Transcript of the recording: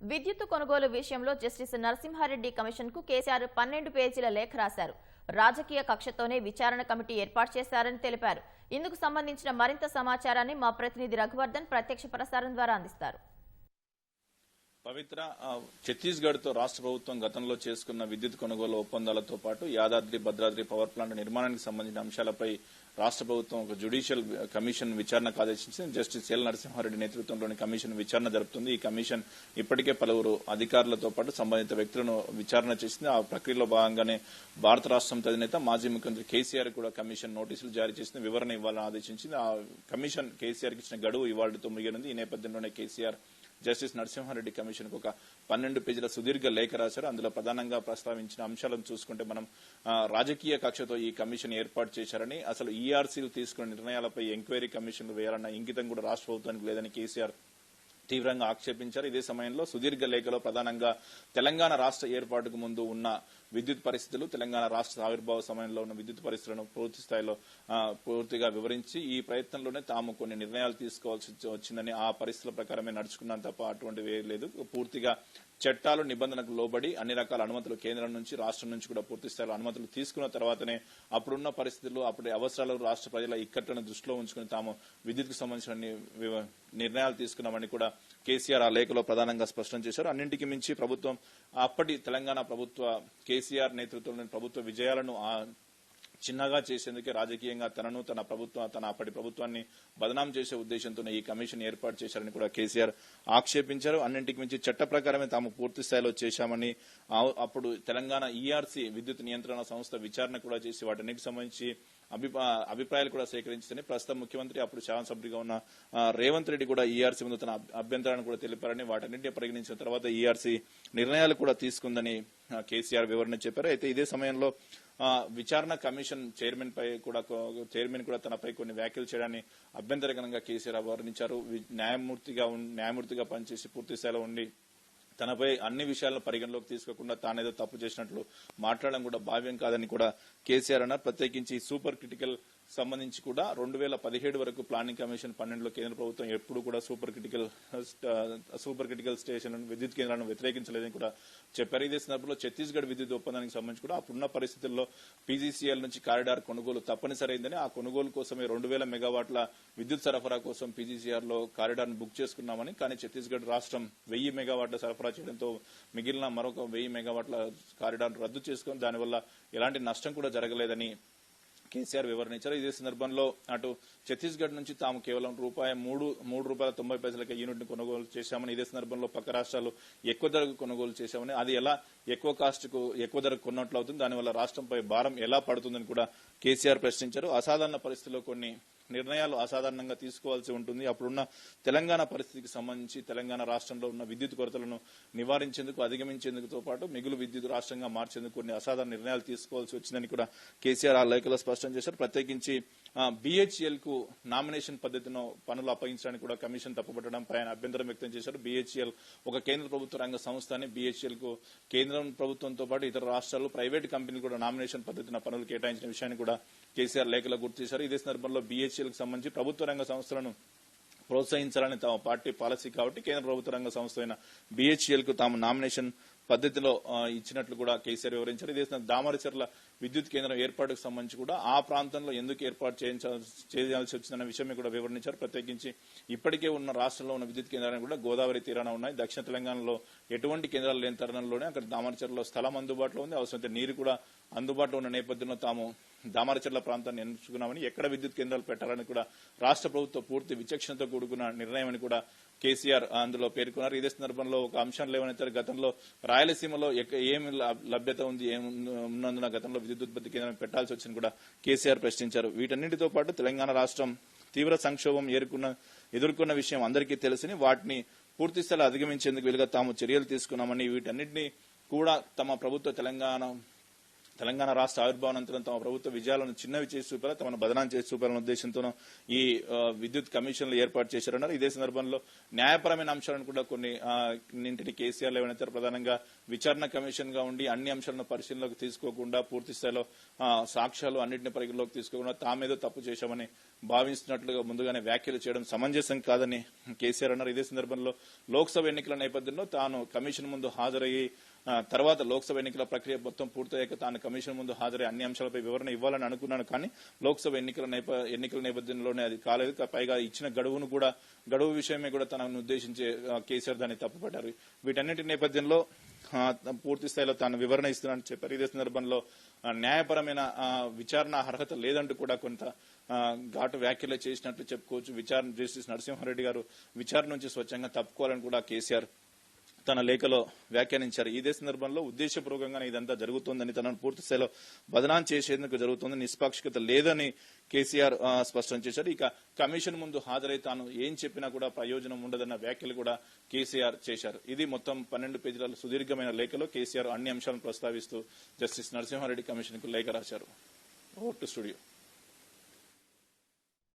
విద్యుత్ కొనుగోలు విషయంలో జస్టిస్ నరసింహారెడ్డి కమిషన్కు కేసీఆర్ పన్నెండు పేజీల లేఖ రాశారు. రాజకీయ కక్షతోనే విచారణ కమిటీ ఏర్పాటు చేశారని తెలిపారు. ఇందుకు సంబంధించిన మరింత సమాచారాన్ని మా ప్రతినిధి రఘువర్ధన్ ప్రత్యక్ష ప్రసారం ద్వారా అందిస్తారు. పవిత్ర ఛత్తీస్గఢ్తో రాష్ట్ర ప్రభుత్వం గతంలో చేసుకున్న విద్యుత్ కొనుగోలు ఒప్పందాలతో పాటు యాదాద్రి భద్రాద్రి పవర్ ప్లాంట్ నిర్మాణానికి సంబంధించిన అంశాలపై రాష్ట్ర ప్రభుత్వం ఒక జ్యుడిషియల్ కమిషన్ విచారణకు ఆదేశించింది జస్టిస్ ఎల్ నరసింహారెడ్డి నేతృత్వంలోని కమిషన్ విచారణ జరుపుతుంది. ఈ కమిషన్ ఇప్పటికే పలువురు అధికారులతో పాటు సంబంధిత వ్యక్తులను విచారణ చేసింది. ఆ ప్రక్రియలో భాగంగానే భారత రాష్ట్రం అధినేత మాజీ ముఖ్యమంత్రి కేసీఆర్ కూడా కమిషన్ నోటీసులు జారీ చేసింది. వివరణ ఇవ్వాలని ఆదేశించింది. ఆ కమిషన్ కేసీఆర్ ఇచ్చిన గడువు ఇవాళతో ముగియనుంది. ఈ నేపథ్యంలోనే కేసీఆర్ జస్టిస్ నరసింహారెడ్డి కమిషన్ ఒక పన్నెండు పేజీల సుదీర్ఘ లేఖ రాశారు. అందులో ప్రధానంగా ప్రస్తావించిన అంశాలను చూసుకుంటే మనం రాజకీయ కక్షతో ఈ కమిషన్ ఏర్పాటు చేశారని అసలు ఈఆర్సీలు తీసుకున్న నిర్ణయాలపై ఎంక్వైరీ కమిషన్లు వేయాలన్న ఇంగితం కూడా రాష్ట్ర ప్రభుత్వానికి లేదని కేసీఆర్ తీవ్రంగా ఆక్షేపించారు. ఇదే సమయంలో సుదీర్ఘ లేఖలో ప్రధానంగా తెలంగాణ రాష్ట్ర ఏర్పాటుకు ముందు ఉన్న విద్యుత్ పరిస్థితులు తెలంగాణ రాష్ట్ర ఆవిర్భావ సమయంలో ఉన్న విద్యుత్ పరిస్థితులను పూర్తి స్థాయిలో పూర్తిగా వివరించి ఈ ప్రయత్నంలోనే తాము కొన్ని నిర్ణయాలు తీసుకోవాల్సి వచ్చిందని ఆ పరిస్థితుల ప్రకారమే నడుచుకున్నాను తప్ప అటువంటివి ఏం లేదు. పూర్తిగా చట్టాలు నిబంధనలకు లోబడి అన్ని రకాల అనుమతులు కేంద్రం నుంచి రాష్ట్రం నుంచి కూడా పూర్తి స్థాయిలో అనుమతులు తీసుకున్న తర్వాతనే అప్పుడున్న పరిస్థితులు అప్పటి అవసరాలు రాష్ట్ర ప్రజల ఇక్కట్లను దృష్టిలో ఉంచుకుని తాము విద్యుత్కు సంబంధించిన నిర్ణయాలు తీసుకున్నామని కూడా కేసీఆర్ ఆ లేఖలో ప్రధానంగా స్పష్టం చేశారు. అన్నింటికి మించి ప్రభుత్వం అప్పటి తెలంగాణ ప్రభుత్వ కేసీఆర్ నేతృత్వంలోని ప్రభుత్వ విజయాలను చిన్నగా చేసేందుకే రాజకీయంగా తనను తన ప్రభుత్వం తన అప్పటి ప్రభుత్వాన్ని బదనాం చేసే ఉద్దేశంతోనే ఈ కమిషన్ ఏర్పాటు చేశారని కూడా కేసీఆర్ ఆక్షేపించారు. అన్నింటికి మించి చట్ట ప్రకారమే తాము పూర్తి స్థాయిలో చేశామని అప్పుడు తెలంగాణ ఈఆర్సీ విద్యుత్ నియంత్రణ సంస్థ విచారణ కూడా చేసి వాటన్నిటికి సంబంధించి అభిప్రాయాలు కూడా సేకరించిందని ప్రస్తుతం ముఖ్యమంత్రి అప్పుడు శాసనసభ్యుడిగా ఉన్న రేవంత్ రెడ్డి కూడా ఈఆర్సీ ముందు తన అభ్యంతరాన్ని కూడా తెలిపారని వాటన్నింటినీ పరిగణించిన తర్వాత ఈఆర్సీ నిర్ణయాలు కూడా తీసుకుందని కేసీఆర్ వివరణ చెప్పారు. అయితే ఇదే సమయంలో విచారణ కమిషన్ చైర్మన్ పై కూడా చైర్మన్ కూడా తనపై కొన్ని వ్యాఖ్యలు చేయడాన్ని అభ్యంతరకరంగా కేసీఆర్ వర్ణించారు న్యాయమూర్తిగా న్యాయమూర్తిగా పనిచేసి పూర్తి స్థాయిలో ఉండి తనపై అన్ని విషయాలను పరిగణలోకి తీసుకోకుండా తానేదో తప్పు చేసినట్లు మాట్లాడడం కూడా భావ్యం కాదని కూడా కేసీఆర్ అన్నారు. ప్రత్యేకించి సూపర్ క్రిటికల్ సంబంధించి కూడా రెండు వేల పదిహేడు వరకు ప్లానింగ్ కమిషన్ పన్నెండులో కేంద్ర ప్రభుత్వం ఎప్పుడు కూడా super critical super critical station విద్యుత్ కేంద్రాలను వ్యతిరేకించలేదని కూడా చెప్పారు. ఇదే సందర్భంలో ఛత్తీస్గఢ్ విద్యుత్ ఒప్పందానికి సంబంధించి కూడా అప్పుడున్న పరిస్థితుల్లో పీజీసీఎల్ నుంచి కారిడార్ కొనుగోలు తప్పనిసరైందని ఆ కొనుగోలు కోసమే రెండు వేల మెగావాట్ల విద్యుత్ సరఫరా కోసం పీజీసీఆర్లో కారిడార్ బుక్ చేసుకున్నామని కానీ ఛత్తీస్గఢ్ రాష్ట్రం వెయ్యి మెగావాట్ల సరఫరా చేయడంతో మిగిలిన మరొక వెయ్యి మెగావాట్ల కారిడార్ రద్దు చేసుకుని దానివల్ల ఎలాంటి నష్టం కూడా జరగలేదని కేసీఆర్ వివరణించారు. ఇదే సందర్భంలో అటు ఛత్తీస్గఢ్ నుంచి తాము కేవలం రూపాయి మూడు మూడు రూపాయల తొంభై పైసలకే యూనిట్ని కొనుగోలు చేశామని ఇదే సందర్భంలో పక్క రాష్ట్రాలు ఎక్కువ ధరకు కొనుగోలు చేశామని అది ఎలా ఎక్కువ కాస్ట్కు ఎక్కువ ధరకు కొన్నట్లు అవుతుంది దానివల్ల రాష్ట్రంపై భారం ఎలా పడుతుందని కూడా కేసీఆర్ ప్రశ్నించారు. అసాధారణ పరిస్థితుల్లో కొన్ని నిర్ణయాలు అసాధారణంగా తీసుకోవాల్సి ఉంటుంది. అప్పుడున్న తెలంగాణ పరిస్థితికి సంబంధించి తెలంగాణ రాష్ట్రంలో ఉన్న విద్యుత్ కొరతలను నివారించేందుకు అధిగమించేందుకుతో పాటు మిగులు విద్యుత్ రాష్ట్రంగా మార్చేందుకు కొన్ని అసాధారణ నిర్ణయాలు తీసుకోవాల్సి వచ్చిందని కూడా కేసీఆర్ ఆ లేఖలో స్పష్టం చేశారు. ప్రత్యేకించి బీహెచ్ఎల్కు నామినేషన్ పద్ధతిలో పనులు అప్పగించడానికి కూడా కమిషన్ తప్పుపట్టడంపై ఆయన అభ్యంతరం వ్యక్తం చేశారు. బీహెచ్ఎల్ ఒక కేంద్ర ప్రభుత్వ రంగ సంస్థ అని బీహెచ్ఎల్కు కేంద్రం ప్రభుత్వంతో పాటు ఇతర రాష్ట్రాలు ప్రైవేట్ కంపెనీలు కూడా నామినేషన్ పద్ధతిన పనులు కేటాయించిన విషయాన్ని కూడా కేసీఆర్ లేఖలో గుర్తు చేశారు. ఇదే సందర్భంలో బీహెచ్ఎల్ సంబంధించి ప్రభుత్వ రంగ సంస్థలను ప్రోత్సహించాలని తమ పార్టీ పాలసీ కాబట్టి కేంద్ర ప్రభుత్వ రంగ సంస్థ అయిన బీహెచ్ఎల్కు తాము నామినేషన్ పద్ధతిలో ఇచ్చినట్లు కూడా కేసీఆర్ వివరించారు. ఇదే దామరచర్ల విద్యుత్ కేంద్రం ఏర్పాటుకు సంబంధించి కూడా ఆ ప్రాంతంలో ఎందుకు ఏర్పాటు చేయాల్సి వచ్చిందన్న విషయం కూడా వివరించారు. ప్రత్యేకించి ఇప్పటికే ఉన్న రాష్ట్రంలో ఉన్న విద్యుత్ కేంద్రాన్ని కూడా గోదావరి తీరాన ఉన్నాయి. దక్షిణ తెలంగాణలో ఎటువంటి కేంద్రాలు లేని తరుణంలోనే అక్కడ దామరచర్లలో స్థలం అందుబాటులో ఉంది. అవసరమైతే నీరు కూడా అందుబాటులో ఉన్న నేపథ్యంలో తాము దామరచర్ల ప్రాంతాన్ని ఎంచుకున్నామని ఎక్కడ విద్యుత్ కేంద్రాలు పెట్టాలని కూడా రాష్ట్ర ప్రభుత్వం పూర్తి విచక్షణతో కూడుకున్న నిర్ణయం అని కూడా కేసీఆర్ అందులో పేర్కొన్నారు. ఇదే సందర్భంలో ఒక అంశం లేవనెత్తారు గతంలో రాయలసీమలో ఏమి లభ్యత ఉంది ఉన్నందున గతంలో విద్యుత్ ఉత్పత్తి కేంద్రం పెట్టాల్సి వచ్చింది కూడా కేసీఆర్ ప్రశ్నించారు. వీటన్నిటితో పాటు తెలంగాణ రాష్ట్రం తీవ్ర సంక్షోభం ఏర్కొన్న ఎదుర్కొన్న విషయం అందరికీ తెలుసని వాటిని పూర్తి స్థాయిలో అధిగమించేందుకు వీలుగా తాము చర్యలు తీసుకున్నామని వీటన్నిటిని కూడా తమ ప్రభుత్వ తెలంగాణ తెలంగాణ రాష్ట్ర ఆవిర్భావనంతరం తమ ప్రభుత్వ విజయాలను చిన్నవి చేసి చూపారా తమను బదనాం చేసి చూపాలన్న ఉద్దేశంతోనూ ఈ విద్యుత్ కమిషన్లు ఏర్పాటు చేశారన్నారు. ఇదే సందర్భంలో న్యాయపరమైన అంశాలను కూడా కొన్ని నింటిని ఇంటిని కేసీఆర్ లేవనెత్తారు. ప్రధానంగా విచారణ కమిషన్గా ఉండి అన్ని అంశాలను పరిశీలనలోకి తీసుకోకుండా పూర్తి స్థాయిలో సాక్ష్యాలు అన్నింటిని పరిగణలోకి తీసుకోకుండా తామేదో తప్పు చేశామని భావిస్తున్నట్లుగా ముందుగానే వ్యాఖ్యలు చేయడం సమంజసం కాదని కేసీఆర్ అన్నారు. ఇదే సందర్భంలో లోక్సభ ఎన్నికల నేపథ్యంలో తాను కమిషన్ ముందు హాజరయ్యి తర్వాత లోక్సభ ఎన్నికల ప్రక్రియ మొత్తం పూర్తయ్యాక తాను కమిషన్ ముందు హాజరై అన్ని అంశాలపై వివరణ ఇవ్వాలని అనుకున్నాను. కానీ లోక్సభ ఎన్నికల నేప ఎన్నికల నేపథ్యంలోనే అది కాలేదు. పైగా ఇచ్చిన గడువును కూడా గడువు విషయమే కూడా తనను ఉద్దేశించి కేసీఆర్ దాన్ని తప్పుపట్టారు వీటన్నిటి నేపథ్యంలో పూర్తి స్థాయిలో తాను వివరణ ఇస్తున్నానని చెప్పారు. ఇదే సందర్భంలో న్యాయపరమైన విచారణ అర్హత లేదంటూ కూడా కొంత ఘాటు వ్యాఖ్యలు చేసినట్లు చెప్పుకోవచ్చు. విచారణ జస్టిస్ నరసింహారెడ్డి గారు విచారణ నుంచి స్వచ్ఛంగా తప్పుకోవాలని కూడా కేసీఆర్ తన లేఖలో వ్యాఖ్యానించారు. ఇదే సందర్భంలో ఉద్దేశపూర్వకంగానే ఇదంతా జరుగుతోందని తనను పూర్తి స్థాయిలో బదనాం చేసేందుకు జరుగుతుంది. నిష్పాక్షికత లేదని కేసీఆర్ స్పష్టం చేశారు. ఇక కమిషన్ ముందు హాజరై తాను ఏం చెప్పినా కూడా ప్రయోజనం ఉండదన్న వ్యాఖ్యలు కూడా కేసీఆర్ చేశారు. ఇది మొత్తం పన్నెండు పేజీల సుదీర్ఘమైన లేఖలో కేసీఆర్ అన్ని అంశాలను ప్రస్తావిస్తూ జస్టిస్ నరసింహారెడ్డి కమిషన్కు లేఖ రాశారు. స్టూడియో.